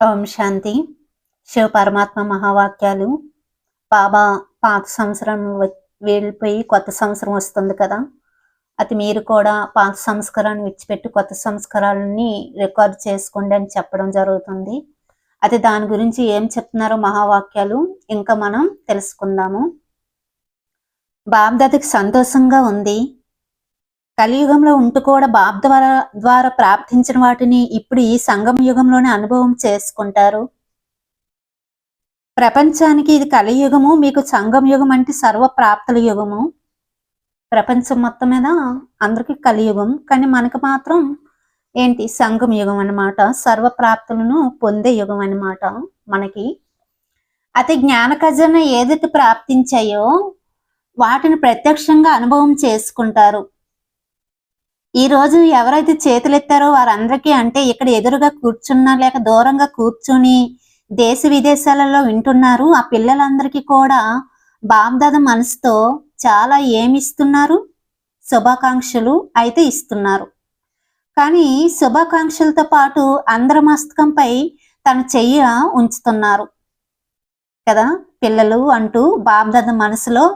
ఓం శాంతి. శివ పరమాత్మ మహావాక్యాలు. బాబా పాత సంవత్సరం వెళ్ళిపోయి కొత్త సంవత్సరం వస్తుంది కదా. అది మీరు కూడా పాత సంస్కారాన్ని విడిచిపెట్టి కొత్త సంస్కారాలని రికార్డ్ చేసుకోండి అని చెప్పడం జరుగుతుంది. అది దాని గురించి ఏం చెప్తున్నారో మహావాక్యాలు ఇంకా మనం తెలుసుకుందాము. బాబ్దాదికి సంతోషంగా ఉంది. కలియుగంలో ఉంటూ కూడా బాబ్ ద్వారా ద్వారా ప్రాప్తించిన వాటిని ఇప్పుడు ఈ సంగమ యుగంలోనే అనుభవం చేసుకుంటారు. ప్రపంచానికి ఇది కలియుగము మీకు సంగం యుగం అంటే సర్వ ప్రాప్తుల యుగము. ప్రపంచం మొత్తం మీద అందరికి కలియుగం కానీ మనకు మాత్రం ఏంటి సంఘం యుగం అన్నమాట సర్వ ప్రాప్తులను పొందే యుగం అనమాట మనకి. అతి జ్ఞాన ఖజానా ఏదైతే ప్రాప్తించాయో వాటిని ప్రత్యక్షంగా అనుభవం చేసుకుంటారు. ఈ రోజు ఎవరైతే చేతులెత్తారో వారందరికీ అంటే ఇక్కడ ఎదురుగా కూర్చున్నా లేక దూరంగా కూర్చుని దేశ విదేశాలలో వింటున్నారు ఆ పిల్లలందరికీ కూడా బాబ్దాద మనసుతో చాలా ఏమిస్తున్నారు శుభాకాంక్షలు అయితే ఇస్తున్నారు. కానీ శుభాకాంక్షలతో పాటు అందరి మస్తకంపై తన చెయ్య ఉంచుతున్నారు. కదా పిల్లలు అంటూ బాబ్దాద మనసులో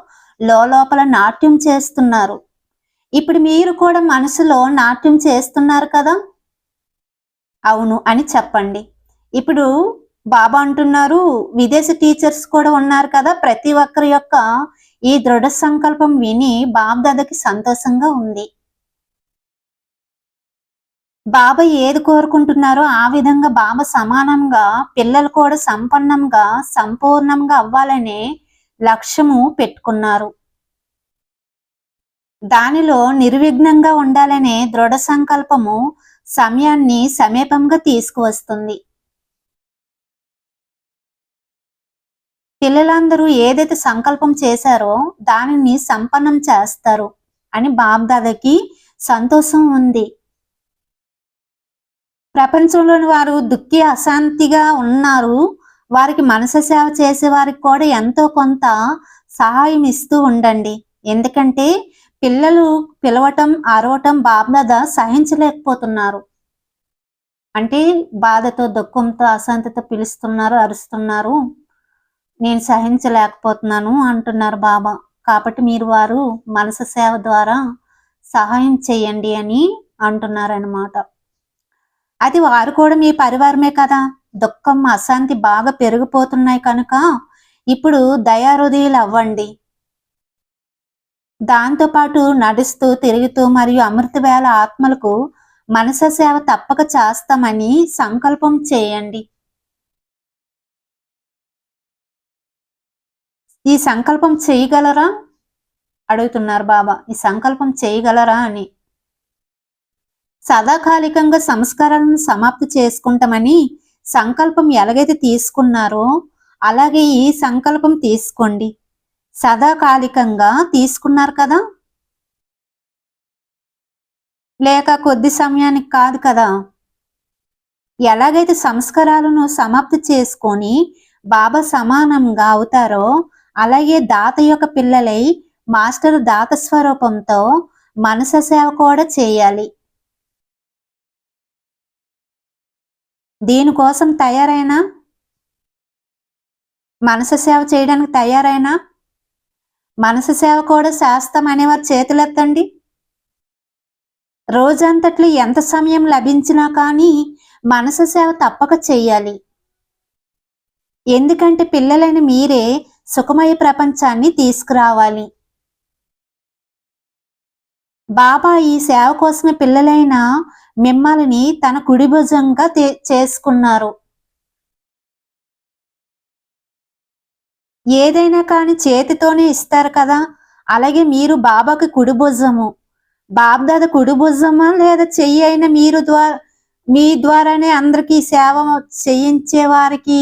లోపల నాట్యం చేస్తున్నారు. ఇప్పుడు మీరు కూడా మనసులో నాట్యం చేస్తున్నారు కదా? అవును అని చెప్పండి. ఇప్పుడు బాబా అంటున్నారు విదేశీ టీచర్స్ కూడా ఉన్నారు కదా ప్రతి ఒక్కరి యొక్క ఈ దృఢ సంకల్పం విని బాబ్దాదకి సంతోషంగా ఉంది. బాబా ఏది కోరుకుంటున్నారో ఆ విధంగా బాబా సమానంగా పిల్లలు కూడా సంపన్నంగా సంపూర్ణంగా అవ్వాలనే లక్ష్యము పెట్టుకున్నారు. దానిలో నిర్విఘ్నంగా ఉండాలనే దృఢ సంకల్పము సమయాన్ని సమీపంగా తీసుకువస్తుంది. పిల్లలందరూ ఏదైతే సంకల్పం చేశారో దానిని సంపన్నం చేస్తారు అని బాబ్దాదకి సంతోషం ఉంది. ప్రపంచంలోని వారు దుఃఖి అశాంతిగా ఉన్నారు. వారికి మనసు సేవ చేసే వారికి కూడా ఎంతో కొంత సహాయం ఇస్తూ ఉండండి. ఎందుకంటే పిల్లలు పిలవటం అరవటం బాబ్దాద సహించలేకపోతున్నారు. అంటే బాధతో దుఃఖంతో అశాంతితో పిలుస్తున్నారు అరుస్తున్నారు. నేను సహించలేకపోతున్నాను అంటున్నారు బాబా. కాబట్టి మీరు వారు మనసు సేవ ద్వారా సహాయం చేయండి అని అంటున్నారనమాట అది వారు కూడా మీ పరివారమే కదా. దుఃఖం అశాంతి బాగా పెరిగిపోతున్నాయి కనుక ఇప్పుడు దయారుదయులు అవ్వండి. దాంతోపాటు నడుస్తూ తిరుగుతూ మరియు అమృతవేళ ఆత్మలకు మనస సేవ తప్పక చేస్తామని సంకల్పం చేయండి. ఈ సంకల్పం చేయగలరా? అడుగుతున్నారు బాబా. ఈ సంకల్పం చేయగలరా అని. సదాకాలికంగా సంస్కారాలను సమాప్తి చేసుకుంటామని సంకల్పం ఎలాగైతే తీసుకున్నారో అలాగే ఈ సంకల్పం తీసుకోండి. సదాకాలికంగా తీసుకున్నారు కదా? లేక కొద్ది సమయానికి కాదు కదా? ఎలాగైతే సంస్కారాలను సమాప్తి చేసుకొని బాబా సమానంగా అవుతారో అలాగే దాత యొక్క పిల్లలై మాస్టర్ దాత స్వరూపంతో మనస సేవ కూడా చేయాలి. దీనికోసం తయారైనా? మనసు సేవ చేయడానికి తయారైనా? మనసు సేవ కూడా శాస్త్రం అనేవారు చేతులెత్తండి. రోజంతట్లో ఎంత సమయం లభించినా కానీ మనసు సేవ తప్పక చెయ్యాలి. ఎందుకంటే పిల్లలైన మీరే సుఖమయ ప్రపంచాన్ని తీసుకురావాలి. బాబా ఈ సేవ కోసమే పిల్లలైన మిమ్మల్ని తన కుడి భుజంగా చేసుకున్నారు. ఏదైనా కానీ చేతితోనే ఇస్తారు కదా. అలాగే మీరు బాబాకి కుడి భుజము. బాబ్దాద కుడి లేదా చెయ్యి అయినా మీరు ద్వారా మీ ద్వారానే అందరికీ సేవ చేయించే వారికి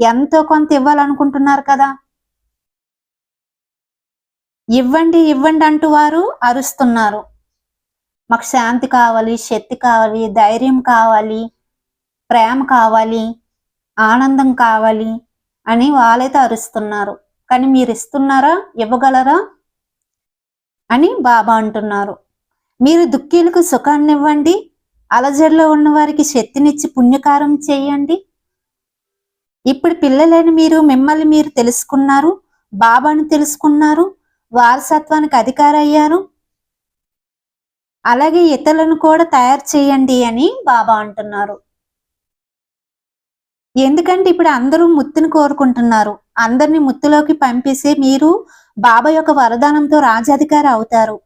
ఎంతో కొంత ఇవ్వాలనుకుంటున్నారు కదా. ఇవ్వండి ఇవ్వండి అంటూ వారు అరుస్తున్నారు. మాకు శాంతి కావాలి శక్తి కావాలి ధైర్యం కావాలి ప్రేమ కావాలి ఆనందం కావాలి. అని వాళ్ళైతే అరుస్తున్నారు. కానీ మీరు ఇస్తున్నారా ఇవ్వగలరా? అని బాబా అంటున్నారు. మీరు దుఃఖీలకు సుఖాన్ని ఇవ్వండి. అలజడిలో ఉన్న వారికి శక్తినిచ్చి పుణ్యకారం చేయండి. ఇప్పుడు పిల్లలని మీరు మిమ్మల్ని మీరు తెలుసుకున్నారు. బాబాను తెలుసుకున్నారు. వారసత్వానికి అధికారి అయ్యారు అలాగే ఇతరులను కూడా తయారు చేయండి అని బాబా అంటున్నారు. ఎందుకంటే ఇప్పుడు అందరూ ముత్తుని కోరుకుంటున్నారు. అందరిని ముత్తులోకి పంపిస్తే మీరు బాబా యొక్క వరదానంతో రాజాధికారి అవుతారు.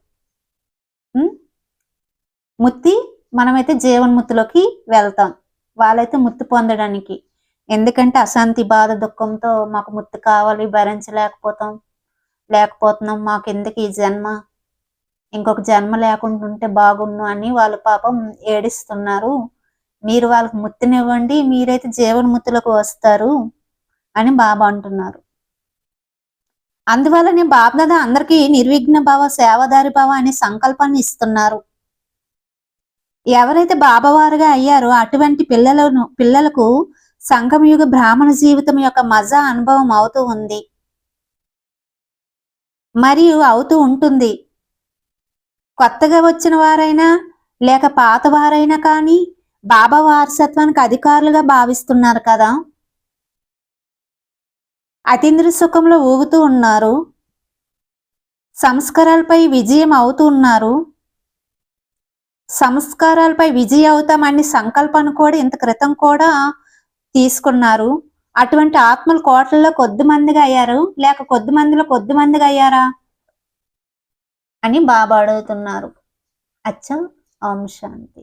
ముత్తి మనమైతే జీవన్ముత్తులోకి వెళ్తాం. వాళ్ళైతే ముత్తు పొందడానికి. ఎందుకంటే అశాంతి బాధ దుఃఖంతో మాకు ముత్తు కావాలి భరించలేకపోతాం. లేకపోతున్నాం మాకు ఎందుకు ఈ జన్మ? ఇంకొక జన్మ లేకుండా ఉంటే బాగుండు అని వాళ్ళు పాపం ఏడిస్తున్నారు. మీరు వాళ్ళకి ముత్తునివ్వండి మీరైతే జీవన్ముత్తులకు వస్తారు అని బాబా అంటున్నారు. అందువల్లనే బాబ్దాద అందరికీ నిర్విఘ్న భావ సేవదారి భావ అనే సంకల్పాన్ని ఇస్తున్నారు. ఎవరైతే బాబావారుగా అయ్యారో అటువంటి పిల్లలను పిల్లలకు సంగమయుగ బ్రాహ్మణ జీవితం యొక్క మజా అనుభవం అవుతూ ఉంది. మరియు అవుతూ ఉంటుంది. కొత్తగా వచ్చిన వారైనా లేక పాత వారైనా కానీ బాబా వారసత్వానికి అధికారులుగా భావిస్తున్నారు కదా? అతీంద్ర సుఖంలో ఊగుతూ ఉన్నారు. సంస్కారాలపై విజయం అవుతూ ఉన్నారు. సంస్కారాలపై విజయ అవుతామని సంకల్పాన్ని కూడా ఇంత క్రితం కూడా తీసుకున్నారు. అటువంటి ఆత్మలు కోట్లలో కొద్ది మందిగా అయ్యారు. లేక కొద్ది మందిలో కొద్ది మందిగా అయ్యారా? అని బాబా అడుగుతున్నారు. అచ్చా ఓం శాంతి.